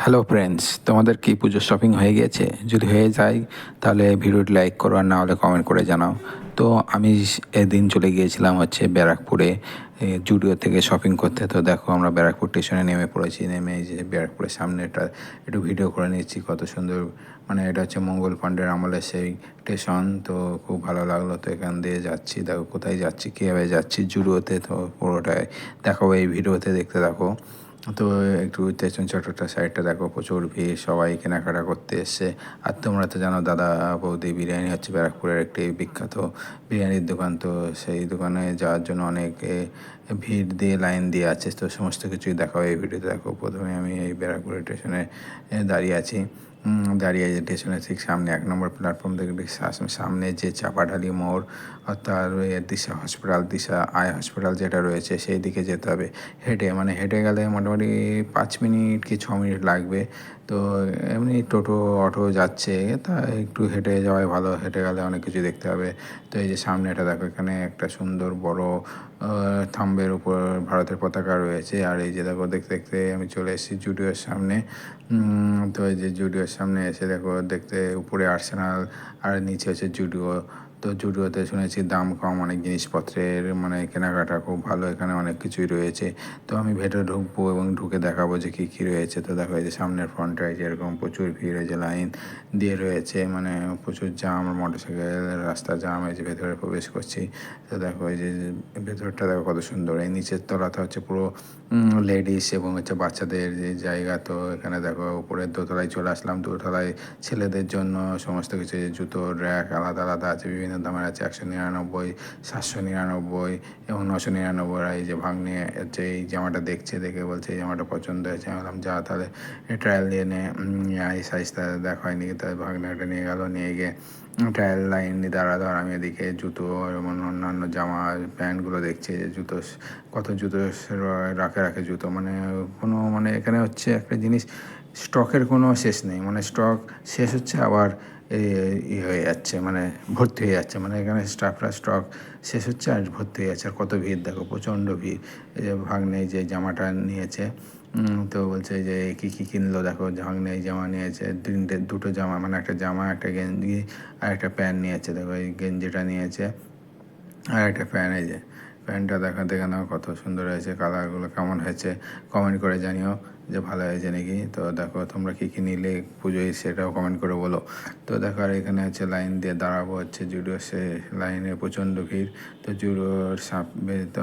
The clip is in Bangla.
হ্যালো ফ্রেন্ডস তোমাদের কি পুজোর শপিং হয়ে গিয়েছে যদি হয়ে যায়, তাহলে ভিডিওটি লাইক করো আর না হলে কমেন্ট করে জানাও। তো আমি এদিন চলে গিয়েছিলাম হচ্ছে ব্যারাকপুরে জুডিও থেকে শপিং করতে। তো দেখো আমরা ব্যারাকপুর স্টেশনে নেমে পড়েছি, নেমে এই যে ব্যারাকপুরের সামনে এটা একটু ভিডিও করে নিচ্ছি কত সুন্দর মানে এটা হচ্ছে মঙ্গল পাণ্ডের আমলের সেই স্টেশন তো খুব ভালো লাগল, তো এখান দিয়ে যাচ্ছি। দেখো কোথায় যাচ্ছি, কীভাবে যাচ্ছি জুডিওতে, তো পুরোটাই দেখাবো এই ভিডিওতে, দেখতে দেখো তো একটু তেচন চট্টটা সাইডটা দেখো, প্রচুর ভিড়, সবাই কেনাকাটা করতে এসছে। আর তোমরা তো জানো, দাদা বৌদি বিরিয়ানি হচ্ছে ব্যারাকপুরের একটি বিখ্যাত বিরিয়ানির দোকান। তো সেই দোকানে যাওয়ার জন্য অনেক ভিড় দিয়ে, লাইন দিয়ে আছে। তো সমস্ত কিছুই দেখাও এই ভিডিওতে। দেখো, প্রথমে আমি এই ব্যারাকপুরের স্টেশনে দাঁড়িয়ে আছি। দাঁড়িয়ে আছে স্টেশনের ঠিক সামনে এক নম্বর প্ল্যাটফর্ম থেকে সামনে যে চাপাঢালি মোড় ওই Disha hospital Disha eye hospital যেটা রয়েছে, সেই দিকে যেতে হবে। হেঁটে মানে হেঁটে গেলে মোটামুটি পাঁচ মিনিট কি ছ মিনিট লাগবে। তো এমনি টোটো, অটো যাচ্ছে, তা একটু হেঁটে যাওয়াই ভালো। হেঁটে গেলে অনেক কিছু দেখতে হবে। তো এই যে সামনে এটা দেখো, এখানে একটা সুন্দর বড় থাম্বের উপর ভারতের পতাকা রয়েছে। আর এই যে দেখো, দেখতে দেখতে আমি চলে এসেছি জুডিওর সামনে। তো এই যে জুডিওর সামনে এসে দেখো দেখতে উপরে আর্সেনাল আর নিচে হচ্ছে জুডিও তো জুডিওতে শুনেছি দাম কম, অনেক জিনিসপত্রের মানে কেনাকাটা খুব ভালো, এখানে অনেক কিছুই রয়েছে। তো আমি ভেতরে ঢুকবো এবং ঢুকে দেখাবো যে কী কী রয়েছে। তো দেখো এই যে সামনের ফ্রন্টটায় যেরকম প্রচুর ভিড় হয়েছে লাইন দিয়ে রয়েছে মানে প্রচুর জাম মোটর সাইকেল রাস্তা জাম যে ভেতরে প্রবেশ করছি। তো দেখো এই যে ভেতরটা দেখো কত সুন্দর, এই নিচের তলাটা হচ্ছে পুরো লেডিস এবং হচ্ছে বাচ্চাদের যে জায়গা। তো এখানে দেখো উপরের দোতলায় চলে আসলাম, দোতলায় ছেলেদের জন্য সমস্ত কিছু যে জুতোর র্যাক আলাদা আলাদা আছে, বিভিন্ন দামের আছে একশো নিরানব্বই, সাতশো নিরানব্বই এবং নশো নিরানব্বই। এই যে ভাগ্নে হচ্ছে, এই জামাটা দেখছে, দেখে বলছে, এই জামাটা পছন্দ হয়েছে। আমি বললাম, যা, তাহলে ট্রায়াল দিয়ে নে। এই সাইজটা দেখা হয়নি তাই ভাগ্নেটা নিয়ে গেল, নিয়ে গিয়ে ট্রায়াল লাইন দাঁড়া দাঁড়া আমি এদিকে জুতো এবং অন্যান্য জামা প্যান্টগুলো দেখছি যে জুতো, কত জুতো রাখে রাখে জুতো। মানে কোনো মানে এখানে হচ্ছে একটা জিনিস স্টকের কোনো শেষ নেই। মানে স্টক শেষ হচ্ছে, আবার ই হয়ে যাচ্ছে মানে ভর্তি হয়ে যাচ্ছে মানে এখানে স্টাফরা স্টক শেষ হচ্ছে আর ভর্তি হয়ে যাচ্ছে। আর কত ভিড়, দেখো প্রচণ্ড ভিড়। এই যে ভাগ্নে যে জামাটা নিয়েছে তো বলছে যে কী কী কিনলো? দেখো ভাগ্নে এই জামা নিয়েছে, তিনটে, দুটো জামা মানে একটা জামা, একটা গেঞ্জি আর একটা প্যান্ট নিয়েছে। দেখো এই গেঞ্জিটা নিয়েছে আর একটা প্যান্ট, এই যে। প্যান্টটা দেখা, দেখে নাও কত সুন্দর হয়েছে কালারগুলো কেমন হয়েছে কমেন্ট করে জানিও। যে ভালো হয়েছে নাকি? তো দেখো, তোমরা কী কী নিলে পুজোয় সেটাও কমেন্ট করে বলো। তো দেখো, আর এখানে হচ্ছে লাইন দিয়ে দাঁড়াবো হচ্ছে জুডোর সে লাইনে প্রচণ্ড ভিড়। তো জুডোর সাপ তো